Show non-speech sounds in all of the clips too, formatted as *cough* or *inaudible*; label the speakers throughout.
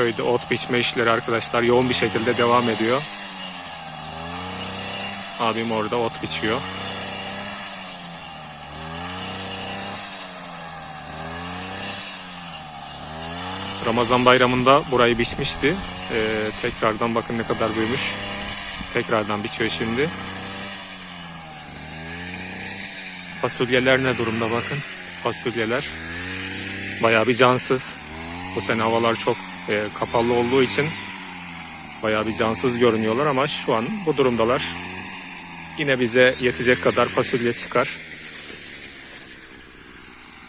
Speaker 1: köyde ot biçme işleri arkadaşlar yoğun bir şekilde devam ediyor. Abim orada ot biçiyor. Ramazan bayramında burayı biçmişti. Ee, tekrardan bakın ne kadar büyümüş. Tekrardan biçiyor şimdi. Fasulyeler ne durumda bakın. Fasulyeler bayağı bir cansız. Bu sene havalar çok e, kapalı olduğu için bayağı bir cansız görünüyorlar ama şu an bu durumdalar. Yine bize yetecek kadar fasulye çıkar.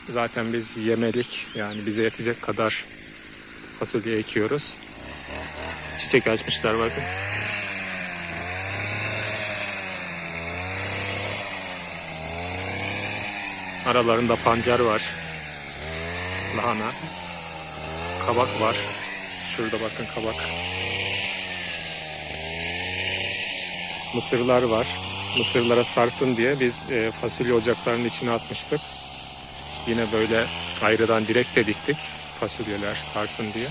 Speaker 1: Zaten biz yemelik yani bize yetecek kadar fasulye ekiyoruz. Çiçek açmışlar bakın. Aralarında pancar var. Lahana. Kabak var. Şurada bakın kabak. Mısırlar var. Mısırlara sarsın diye biz e, fasulye ocaklarının içine atmıştık. Yine böyle ayrıdan direkt de diktik. Fasulyeler sarsın diye.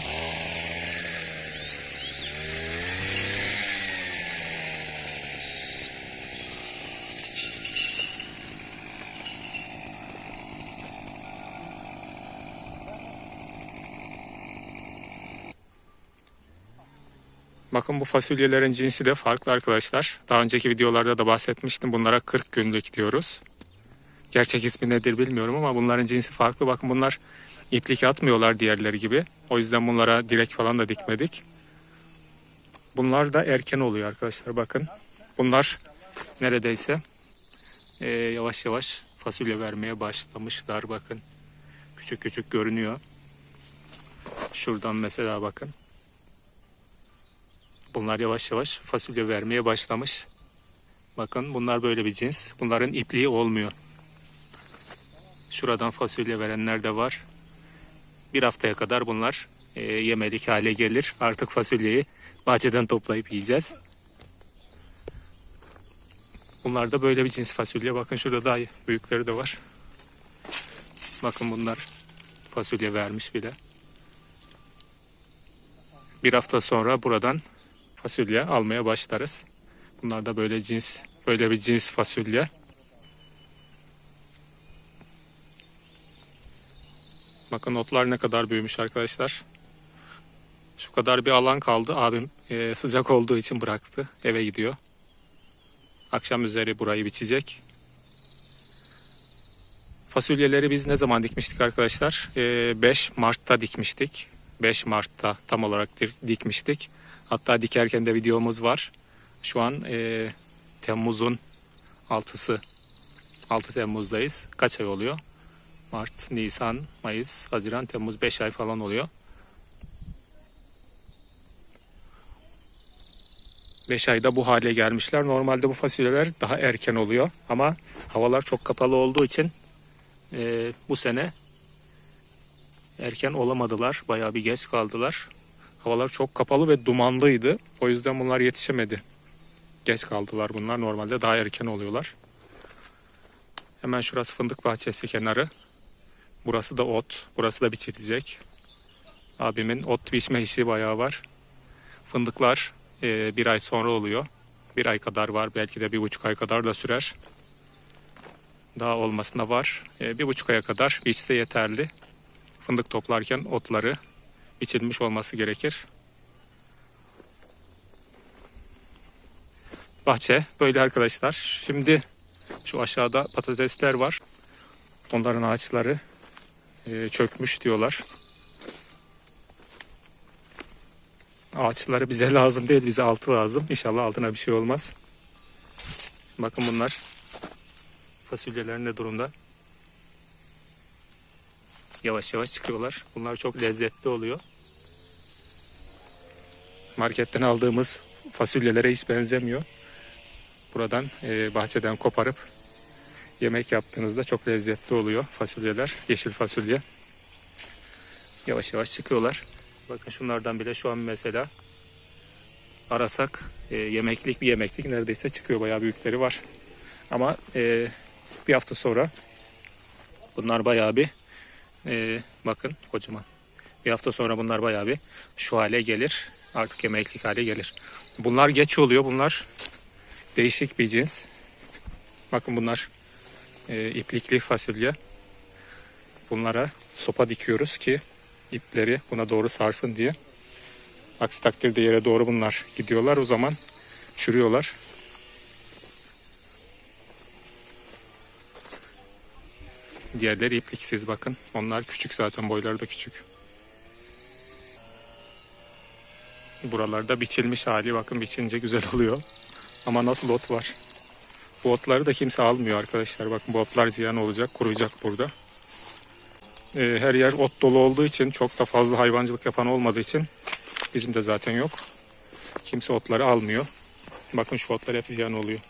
Speaker 1: Bakın bu fasulyelerin cinsi de farklı arkadaşlar. Daha önceki videolarda da bahsetmiştim. Bunlara 40 günlük diyoruz. Gerçek ismi nedir bilmiyorum ama bunların cinsi farklı. Bakın bunlar iplik atmıyorlar diğerleri gibi. O yüzden bunlara direk falan da dikmedik. Bunlar da erken oluyor arkadaşlar bakın. Bunlar neredeyse e, yavaş yavaş fasulye vermeye başlamışlar bakın. Küçük küçük görünüyor. Şuradan mesela bakın. Bunlar yavaş yavaş fasulye vermeye başlamış. Bakın bunlar böyle bir cins. Bunların ipliği olmuyor. Şuradan fasulye verenler de var. Bir haftaya kadar bunlar e, yemelik hale gelir. Artık fasulyeyi bahçeden toplayıp yiyeceğiz. Bunlar da böyle bir cins fasulye. Bakın şurada daha büyükleri de var. Bakın bunlar fasulye vermiş bile. Bir hafta sonra buradan fasulye almaya başlarız. Bunlar da böyle cins, böyle bir cins fasulye. Bakın otlar ne kadar büyümüş arkadaşlar. Şu kadar bir alan kaldı. Abim e, sıcak olduğu için bıraktı. Eve gidiyor. Akşam üzeri burayı biçecek. Fasulyeleri biz ne zaman dikmiştik arkadaşlar? E, 5 Mart'ta dikmiştik. 5 Mart'ta tam olarak dikmiştik. Hatta dikerken de videomuz var. Şu an e, Temmuz'un 6'sı. 6 Temmuz'dayız. Kaç ay oluyor? Mart, Nisan, Mayıs, Haziran, Temmuz 5 ay falan oluyor. 5 ayda bu hale gelmişler. Normalde bu fasulyeler daha erken oluyor. Ama havalar çok kapalı olduğu için e, bu sene erken olamadılar. Bayağı bir geç kaldılar. Havalar çok kapalı ve dumanlıydı. O yüzden bunlar yetişemedi. Geç kaldılar bunlar. Normalde daha erken oluyorlar. Hemen şurası fındık bahçesi kenarı. Burası da ot. Burası da biçilecek. Abimin ot biçme işi bayağı var. Fındıklar e, bir ay sonra oluyor. Bir ay kadar var. Belki de bir buçuk ay kadar da sürer. Daha olmasına var. E, bir buçuk aya kadar biçse yeterli. Fındık toplarken otları biçilmiş olması gerekir. Bahçe böyle arkadaşlar. Şimdi şu aşağıda patatesler var. Onların ağaçları e, çökmüş diyorlar. Ağaçları bize *laughs* lazım değil, bize altı lazım. İnşallah altına bir şey olmaz. Bakın bunlar fasulyeler ne durumda? Yavaş yavaş çıkıyorlar. Bunlar çok lezzetli oluyor. Marketten aldığımız fasulyelere hiç benzemiyor. Buradan e, bahçeden koparıp yemek yaptığınızda çok lezzetli oluyor fasulyeler. Yeşil fasulye. Yavaş yavaş çıkıyorlar. Bakın şunlardan bile şu an mesela arasak e, yemeklik bir yemeklik neredeyse çıkıyor. Bayağı büyükleri var. Ama e, bir hafta sonra bunlar bayağı bir e, bakın kocaman. Bir hafta sonra bunlar bayağı bir şu hale gelir. Artık yemeklik hale gelir. Bunlar geç oluyor. Bunlar değişik bir cins. Bakın bunlar e, iplikli fasulye. Bunlara sopa dikiyoruz ki ipleri buna doğru sarsın diye. Aksi takdirde yere doğru bunlar gidiyorlar. O zaman çürüyorlar. Diğerleri ipliksiz bakın. Onlar küçük zaten boyları da küçük. Buralarda biçilmiş hali bakın biçince güzel oluyor. Ama nasıl ot var. Bu otları da kimse almıyor arkadaşlar. Bakın bu otlar ziyan olacak, kuruyacak burada. Ee, her yer ot dolu olduğu için çok da fazla hayvancılık yapan olmadığı için bizim de zaten yok. Kimse otları almıyor. Bakın şu otlar hep ziyan oluyor.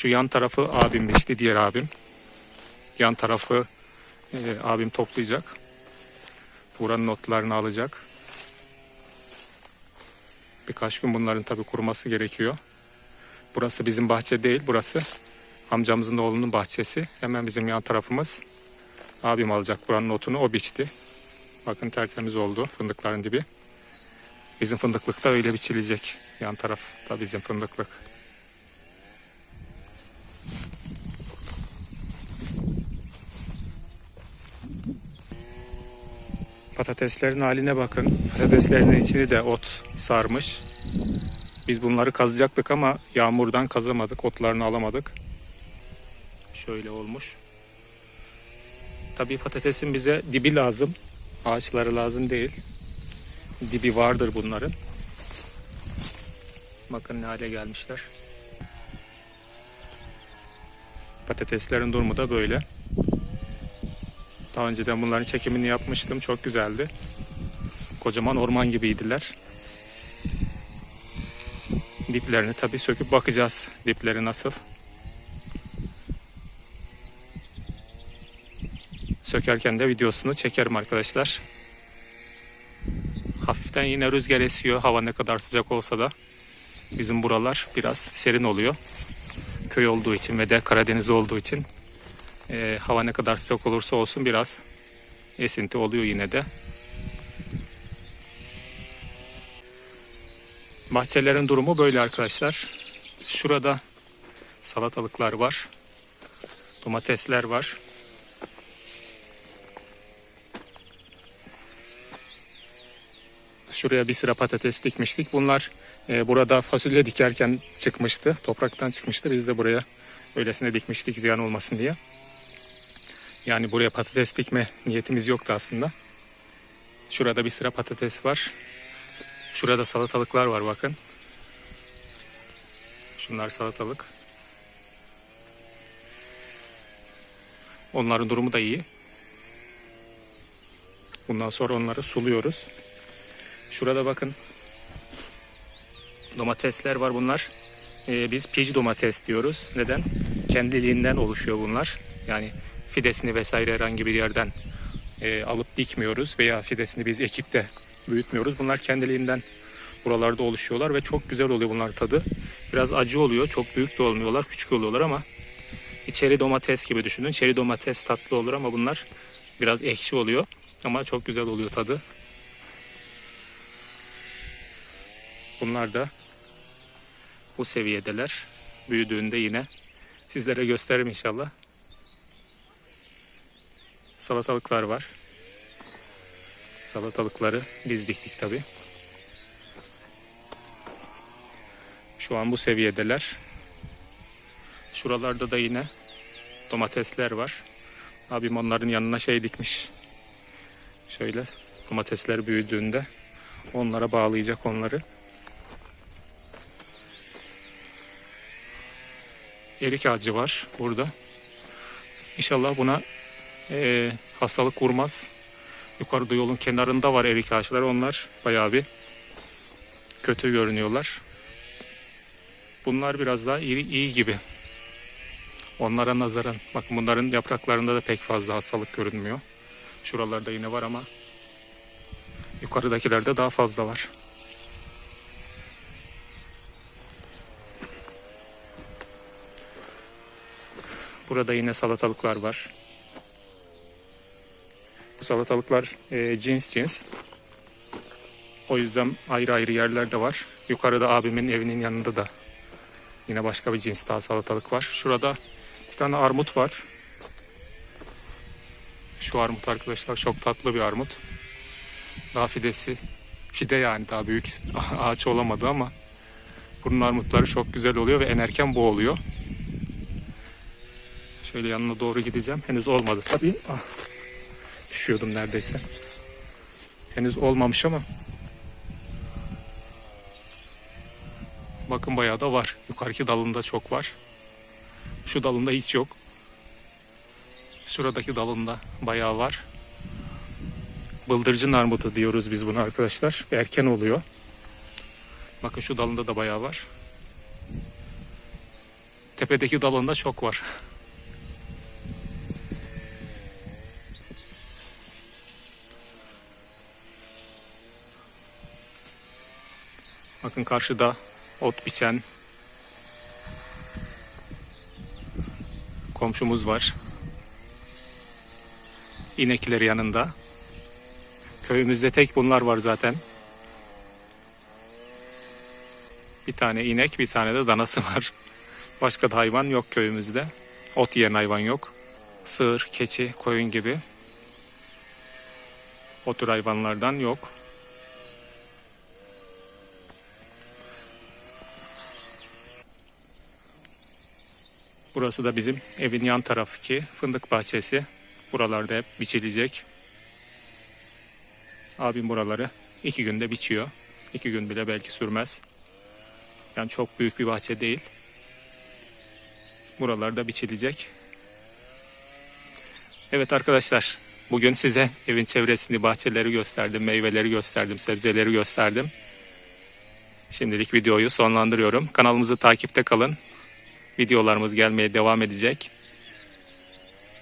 Speaker 1: Şu yan tarafı abim biçti, diğer abim. Yan tarafı e, abim toplayacak. Buranın otlarını alacak. Birkaç gün bunların tabi kuruması gerekiyor. Burası bizim bahçe değil, burası amcamızın oğlunun bahçesi. Hemen bizim yan tarafımız. Abim alacak buranın otunu, o biçti. Bakın tertemiz oldu fındıkların dibi. Bizim fındıklık da öyle biçilecek. Yan taraf da bizim fındıklık. Patateslerin haline bakın. Patateslerin içini de ot sarmış. Biz bunları kazacaktık ama yağmurdan kazamadık. Otlarını alamadık. Şöyle olmuş. Tabii patatesin bize dibi lazım. Ağaçları lazım değil. Dibi vardır bunların. Bakın ne hale gelmişler. Patateslerin durumu da böyle. Daha önceden bunların çekimini yapmıştım. Çok güzeldi. Kocaman orman gibiydiler. Diplerini tabii söküp bakacağız. Dipleri nasıl. Sökerken de videosunu çekerim arkadaşlar. Hafiften yine rüzgar esiyor. Hava ne kadar sıcak olsa da bizim buralar biraz serin oluyor. Köy olduğu için ve de Karadeniz olduğu için e, hava ne kadar sıcak olursa olsun biraz esinti oluyor yine de. Bahçelerin durumu böyle arkadaşlar. Şurada salatalıklar var. Domatesler var. Şuraya bir sıra patates dikmiştik. Bunlar e, burada fasulye dikerken çıkmıştı. Topraktan çıkmıştı. Biz de buraya öylesine dikmiştik ziyan olmasın diye. Yani buraya patates dikme niyetimiz yoktu aslında. Şurada bir sıra patates var. Şurada salatalıklar var bakın. Şunlar salatalık. Onların durumu da iyi. Bundan sonra onları suluyoruz. Şurada bakın. Domatesler var bunlar. Ee, biz piç domates diyoruz. Neden? Kendiliğinden oluşuyor bunlar. Yani fidesini vesaire herhangi bir yerden e, alıp dikmiyoruz veya fidesini biz ekip de büyütmüyoruz. Bunlar kendiliğinden buralarda oluşuyorlar ve çok güzel oluyor bunlar tadı. Biraz acı oluyor. Çok büyük de olmuyorlar. Küçük oluyorlar ama içeri domates gibi düşünün. Çeri domates tatlı olur ama bunlar biraz ekşi oluyor. Ama çok güzel oluyor tadı. Bunlar da bu seviyedeler. Büyüdüğünde yine sizlere gösteririm inşallah. Salatalıklar var. Salatalıkları biz diktik tabi. Şu an bu seviyedeler. Şuralarda da yine domatesler var. Abim onların yanına şey dikmiş. Şöyle domatesler büyüdüğünde onlara bağlayacak onları. Erik ağacı var burada. İnşallah buna e, hastalık vurmaz. Yukarıda yolun kenarında var erik ağaçları. Onlar bayağı bir kötü görünüyorlar. Bunlar biraz daha iyi, iyi gibi. Onlara nazaran. Bakın bunların yapraklarında da pek fazla hastalık görünmüyor. Şuralarda yine var ama yukarıdakilerde daha fazla var. Burada yine salatalıklar var. Salatalıklar e, cins cins. O yüzden ayrı ayrı yerlerde var. Yukarıda abimin evinin yanında da yine başka bir cins daha salatalık var. Şurada bir tane armut var. Şu armut arkadaşlar çok tatlı bir armut. Daha fidesi, fide yani daha büyük *laughs* ağaç olamadı ama bunun armutları çok güzel oluyor ve en erken bu oluyor. Şöyle yanına doğru gideceğim. Henüz olmadı tabii. Ah, düşüyordum neredeyse. Henüz olmamış ama bakın bayağı da var. Yukarıki dalında çok var. Şu dalında hiç yok. Şuradaki dalında bayağı var. Bıldırcın armudu diyoruz biz buna arkadaşlar. Erken oluyor. Bakın şu dalında da bayağı var. Tepedeki dalında çok var. Bakın karşıda ot biçen komşumuz var. İnekleri yanında. Köyümüzde tek bunlar var zaten. Bir tane inek, bir tane de danası var. Başka da hayvan yok köyümüzde. Ot yiyen hayvan yok. Sığır, keçi, koyun gibi. O tür hayvanlardan yok. Burası da bizim evin yan tarafı ki fındık bahçesi. Buralarda hep biçilecek. Abim buraları iki günde biçiyor. İki gün bile belki sürmez. Yani çok büyük bir bahçe değil. Buralarda biçilecek. Evet arkadaşlar, bugün size evin çevresini, bahçeleri gösterdim, meyveleri gösterdim, sebzeleri gösterdim. Şimdilik videoyu sonlandırıyorum. Kanalımızı takipte kalın. Videolarımız gelmeye devam edecek.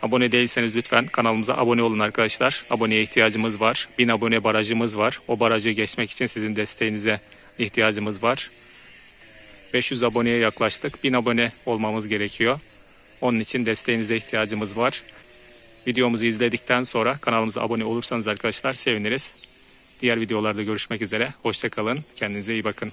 Speaker 1: Abone değilseniz lütfen kanalımıza abone olun arkadaşlar. Aboneye ihtiyacımız var. 1000 abone barajımız var. O barajı geçmek için sizin desteğinize ihtiyacımız var. 500 aboneye yaklaştık. 1000 abone olmamız gerekiyor. Onun için desteğinize ihtiyacımız var. Videomuzu izledikten sonra kanalımıza abone olursanız arkadaşlar seviniriz. Diğer videolarda görüşmek üzere. Hoşçakalın. Kendinize iyi bakın.